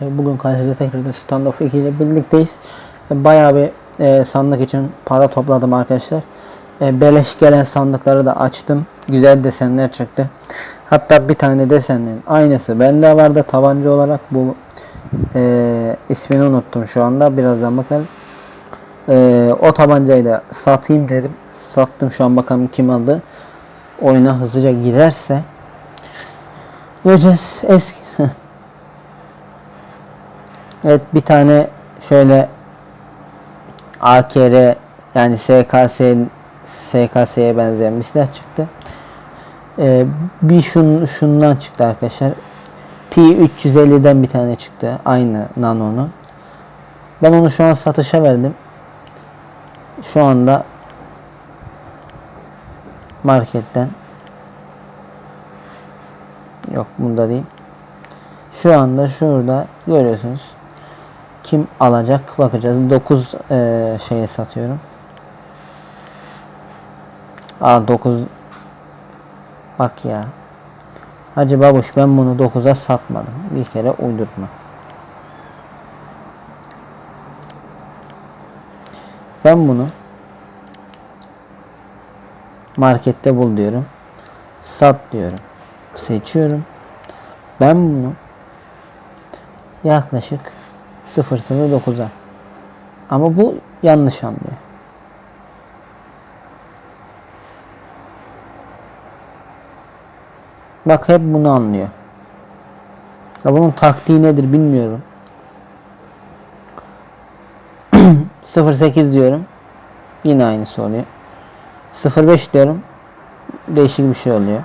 arkadaşlar. Bugün karşınızda tekrardan Standoff 2 ile birlikteyiz. E, Bayağı bir e, sandık için para topladım arkadaşlar. E, beleş gelen sandıkları da açtım. Güzel desenler çıktı. Hatta bir tane desenin aynısı bende vardı tabanca olarak. Bu e, ismini unuttum şu anda. Birazdan bakarız. E, o tabancayı da satayım dedim. Sattım şu an bakalım kim aldı. Oyuna hızlıca girerse Göreceğiz. Eski. Evet bir tane şöyle AKR yani SKS SKS'ye benzeyen bir silah çıktı. Ee, bir şun, şundan çıktı arkadaşlar. P350'den bir tane çıktı. Aynı Nano'nun. Ben onu şu an satışa verdim. Şu anda marketten Yok bunda değil. Şu anda şurada görüyorsunuz. Kim alacak bakacağız. 9 e, şeye satıyorum. Aa 9 Bak ya. Hacı babuş ben bunu 9'a satmadım. Bir kere uydurma. Ben bunu markette bul diyorum. Sat diyorum seçiyorum. Ben bunu yaklaşık 009'a ama bu yanlış anlıyor. Bak hep bunu anlıyor. Ya bunun taktiği nedir bilmiyorum. 08 diyorum. Yine aynısı oluyor. 05 diyorum. Değişik bir şey oluyor.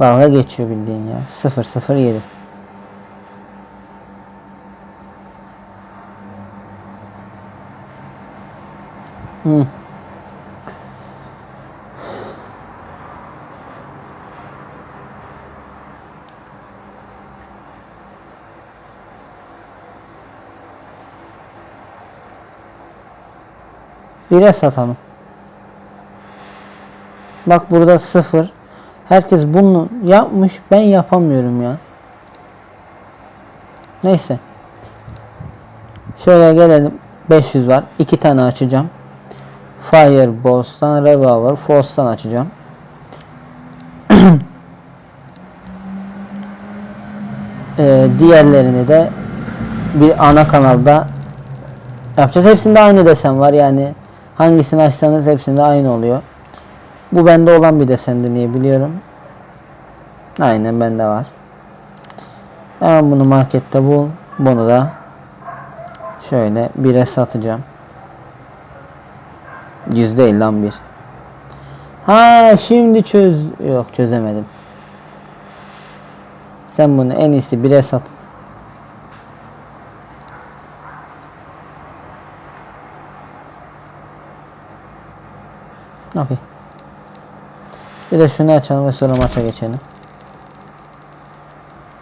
Dalga geçiyor bildiğin ya. 007. Hmm. Bire satalım. Bak burada sıfır. Herkes bunu yapmış. Ben yapamıyorum ya. Neyse. Şöyle gelelim. 500 var. 2 tane açacağım. Fireballs'tan Revolver Force'tan açacağım. ee, diğerlerini de bir ana kanalda yapacağız. Hepsinde aynı desen var yani hangisini açsanız hepsinde aynı oluyor. Bu bende olan bir desendi diye biliyorum. Aynen bende var. Ben bunu markette bul. Bunu da şöyle bire satacağım. Yüzde değil lan bir. Ha şimdi çöz... Yok çözemedim. Sen bunu en iyisi bire sat. Okey. Bir de şunu açalım ve sonra maça geçelim.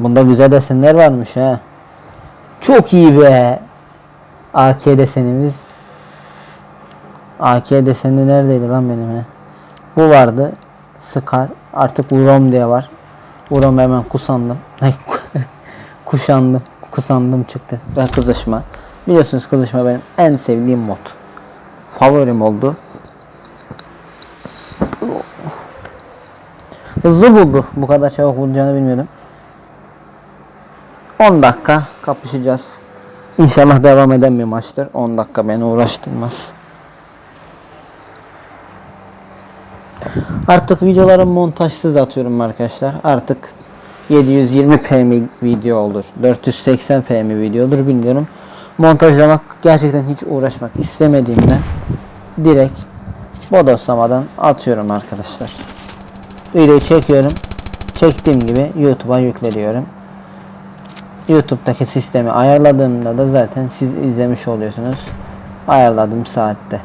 Bunda güzel desenler varmış ha. Çok iyi be. AK desenimiz. AK deseni neredeydi lan benim he? Bu vardı. Scar. Artık Urom diye var. Urom hemen kusandım. Kuşandım. Kusandım çıktı. Ve kızışma. Biliyorsunuz kızışma benim en sevdiğim mod. Favorim oldu. Hızlı buldu. Bu kadar çabuk bulacağını bilmiyordum. 10 dakika kapışacağız. İnşallah devam eden bir maçtır. 10 dakika beni uğraştırmaz. Artık videoları montajsız atıyorum arkadaşlar. Artık 720p mi video olur, 480p mi video olur bilmiyorum. Montajlamak gerçekten hiç uğraşmak istemediğimden direkt bodoslamadan atıyorum arkadaşlar. Videoyu çekiyorum. Çektiğim gibi YouTube'a yükleniyorum. YouTube'daki sistemi ayarladığımda da zaten siz izlemiş oluyorsunuz. Ayarladığım saatte.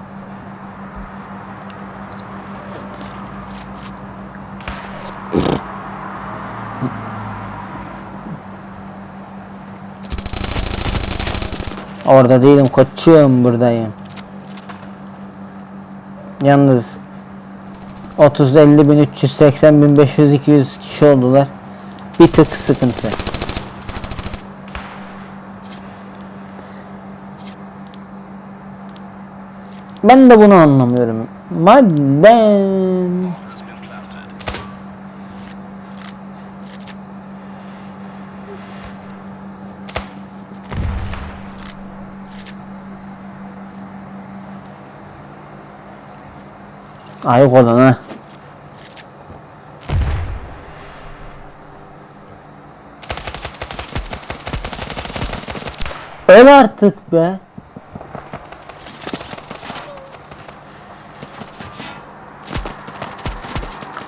Orada değilim koçum buradayım. Yalnız 30 50 bin 380 bin 500 200 kişi oldular. Bir tık sıkıntı. Ben de bunu anlamıyorum. Madem Ayık olun ha. Öl artık be.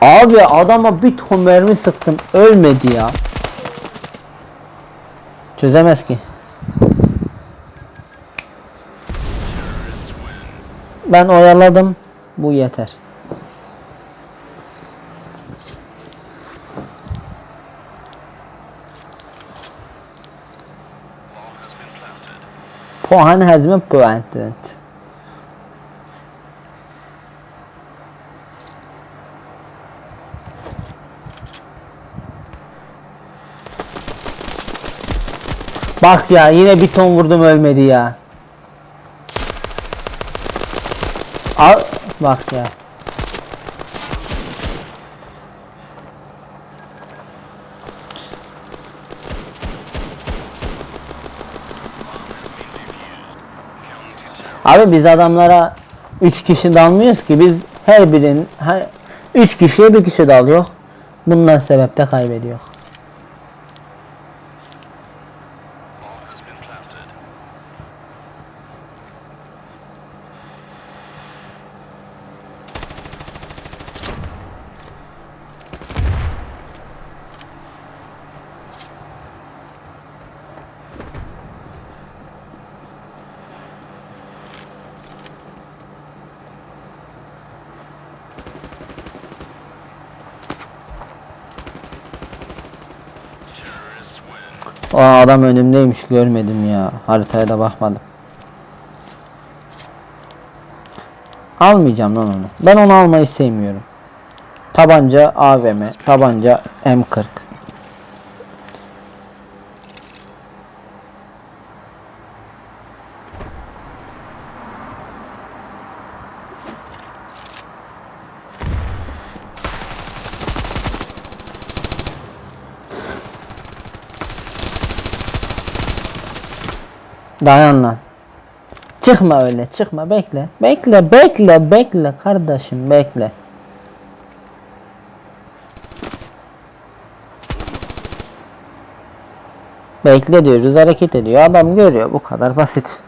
Abi adama bir ton mermi sıktım ölmedi ya. Çözemez ki. Ben oyaladım. Bu yeter. Has been planted. Bak ya yine bir ton vurdum ölmedi ya. Al bak ya. Abi biz adamlara 3 kişi dalmıyoruz ki biz her birin her 3 kişiye bir kişi dalıyor. Bundan sebep de kaybediyor. Aa adam önümdeymiş görmedim ya. Haritaya da bakmadım. Almayacağım lan onu. Ben onu almayı sevmiyorum. Tabanca AVM, tabanca M40. Dayan lan. Çıkma öyle çıkma bekle. Bekle bekle bekle kardeşim bekle. Bekle diyoruz hareket ediyor. Adam görüyor bu kadar basit.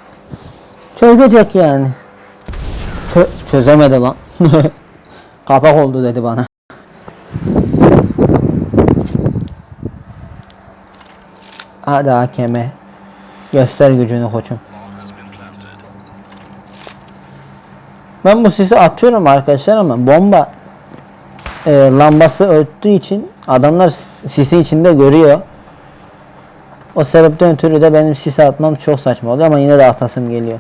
Çözecek yani. Çö çözemedi lan. Kapak oldu dedi bana. Hadi hakeme. Göster gücünü koçum. Ben bu sisi atıyorum arkadaşlar ama bomba e, lambası öttüğü için adamlar sisin içinde görüyor. O sebepten ötürü de benim sisi atmam çok saçma oluyor ama yine de atasım geliyor.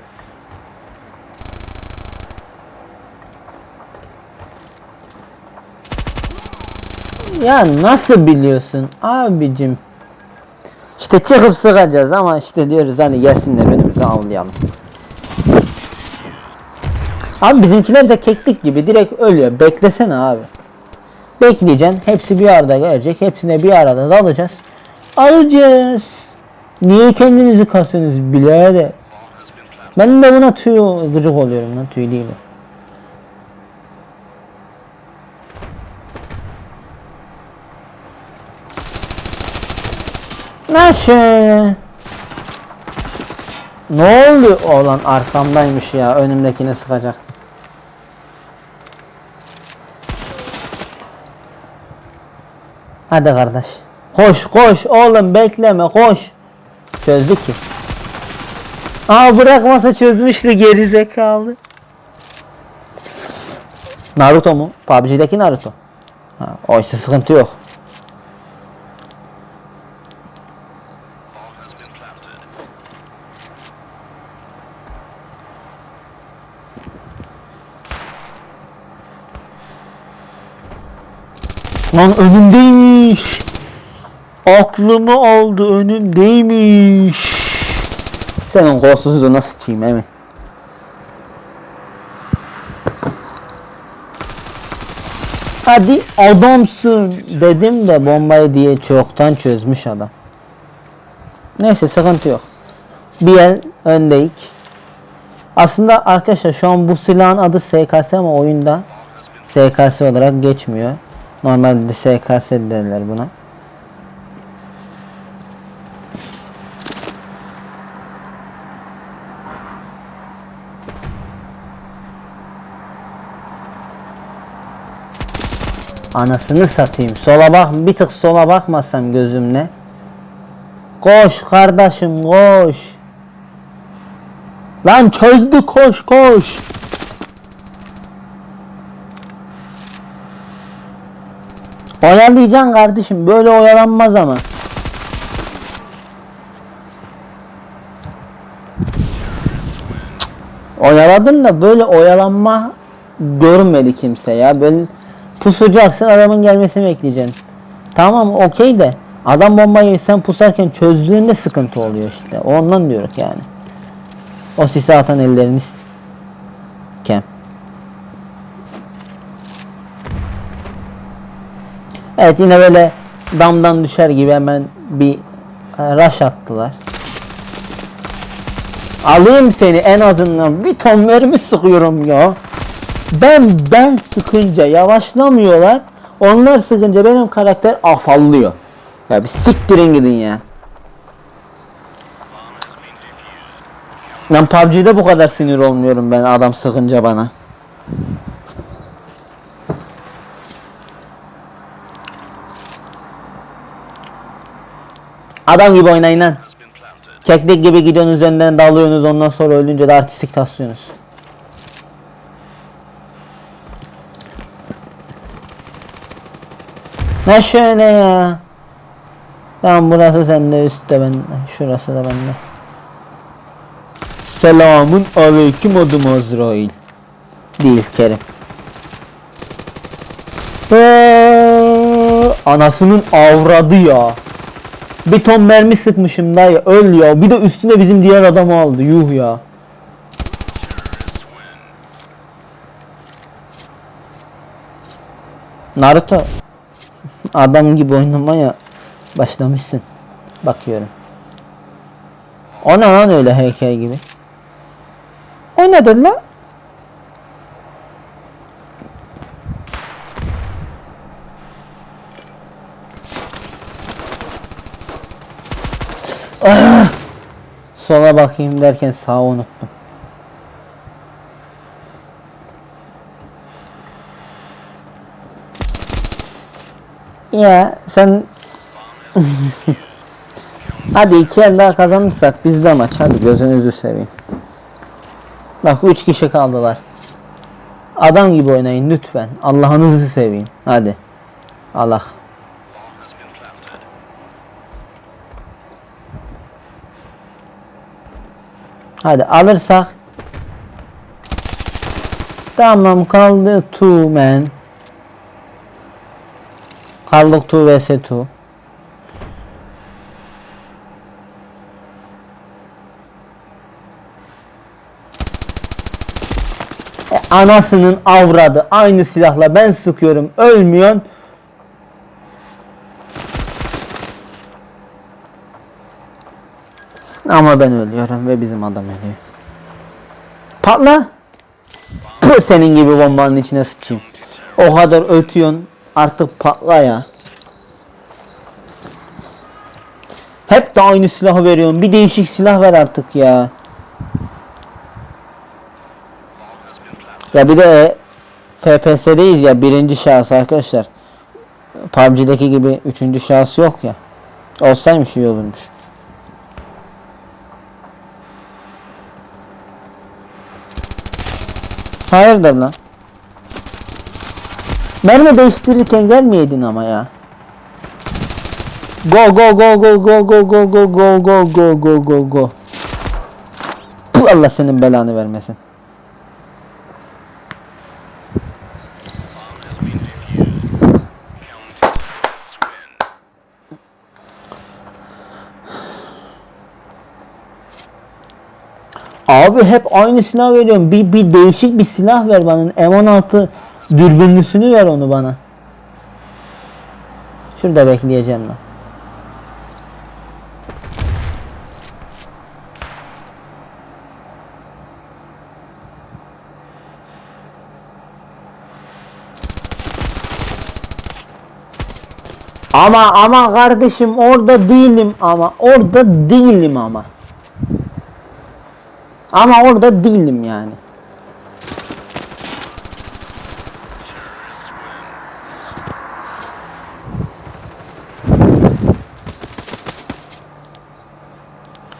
Ya nasıl biliyorsun abicim? İşte çıkıp sıkacağız ama işte diyoruz hani gelsinler önümüze avlayalım. Abi bizimkiler de keklik gibi direkt ölüyor. Beklesene abi. Bekleyeceksin. Hepsi bir arada gelecek. Hepsine bir arada dalacağız. Alacağız. Niye kendinizi kasıyorsunuz birader? Ben de buna tüy gıcık oluyorum lan tüy değil. o. Nasıl? Ne oldu? Oğlan arkamdaymış ya. Önümdekine sıkacak. Hadi kardeş. Koş koş oğlum bekleme koş. Çözdük ki. Aa bırakmasa çözmüştü geri zekalı. Naruto mu? PUBG'deki Naruto. Ha, oysa sıkıntı yok. Lan önümdeymiş. Aklımı aldı önümdeymiş. Senin kolsuzluğuna sıçayım emin. Hadi adamsın dedim de bombayı diye çoktan çözmüş adam. Neyse sıkıntı yok. Bir yer öndeyik. Aslında arkadaşlar şu an bu silahın adı SKS ama oyunda SKS olarak geçmiyor. Normalde SKS derler buna. Anasını satayım. Sola bak bir tık sola bakmasam gözümle. Koş kardeşim koş. Lan çözdü koş koş. Oyalayacaksın kardeşim böyle oyalanmaz ama. Oyaladın da böyle oyalanma görmedi kimse ya. Böyle pusacaksın adamın gelmesini bekleyeceksin. Tamam okey de adam bombayı sen pusarken çözdüğünde sıkıntı oluyor işte. Ondan diyoruz yani. O sisi atan elleriniz Evet yine böyle damdan düşer gibi hemen bir e, rush attılar. Alayım seni en azından bir ton mermi sıkıyorum ya. Ben ben sıkınca yavaşlamıyorlar. Onlar sıkınca benim karakter afallıyor. Ya bir siktirin gidin ya. Ben PUBG'de bu kadar sinir olmuyorum ben adam sıkınca bana. Adam gibi oynayın lan. Keklik gibi gidiyorsunuz üzerinden dalıyorsunuz ondan sonra ölünce de artistik taslıyorsunuz. Ne şöyle ya. Tamam burası sende üstte ben şurası da bende. Selamun aleyküm adım Azrail. Değil Kerim. Eee, Anasının avradı ya. Bir ton mermi sıkmışım dayı öl ya. Bir de üstüne bizim diğer adamı aldı. Yuh ya. Naruto adam gibi oynamaya başlamışsın. Bakıyorum. O ne lan öyle heykel gibi? O nedir lan? Ah! Sola bakayım derken sağı unuttum. Ya sen Hadi iki el daha kazanırsak biz de maç hadi gözünüzü seveyim. Bak üç kişi kaldılar. Adam gibi oynayın lütfen. Allah'ınızı seveyim. Hadi. Allah. Hadi alırsak. Tamam kaldı two man. Kaldık two vs two. E, anasının avradı aynı silahla ben sıkıyorum ölmüyorsun. Ama ben ölüyorum ve bizim adam ölüyor. Patla. Puh, senin gibi bombanın içine sıçayım. O kadar ötüyorsun artık patla ya. Hep de aynı silahı veriyorsun. Bir değişik silah ver artık ya. Ya bir de FPS'deyiz ya birinci şahıs arkadaşlar. PUBG'deki gibi üçüncü şahıs yok ya. Olsaymış iyi olurmuş. Hayırdır lan? Mermi değiştirirken gelmeydin ama ya. Go go go go go go go go go go go go go go. Allah senin belanı vermesin. Abi hep aynı silah veriyorum. Bir, bir değişik bir silah ver bana. M16 dürbünlüsünü ver onu bana. Şurada bekleyeceğim lan. Ama ama kardeşim orada değilim ama orada değilim ama. Ama orada değilim yani.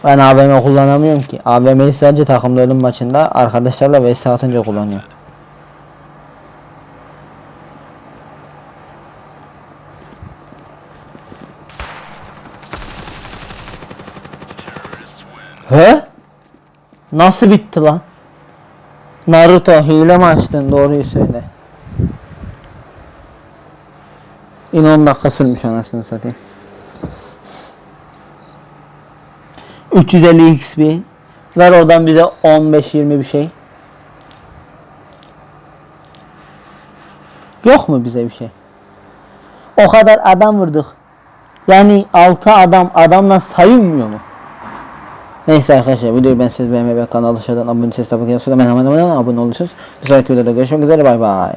Ben AVM kullanamıyorum ki. AVM'yi sadece takımların maçında arkadaşlarla vs atınca kullanıyorum. He? Nasıl bitti lan? Naruto hile mi açtın? Doğruyu söyle. Yine 10 dakika sürmüş anasını satayım. 350 XP. Ver oradan bize 15-20 bir şey. Yok mu bize bir şey? O kadar adam vurduk. Yani 6 adam adamla sayılmıyor mu? Neyse arkadaşlar videoyu ben siz beğenmeyi ve kanalı aşağıdan abone. Hemen hemen hemen abone olursunuz. Bir sonraki videoda görüşmek üzere bay bay.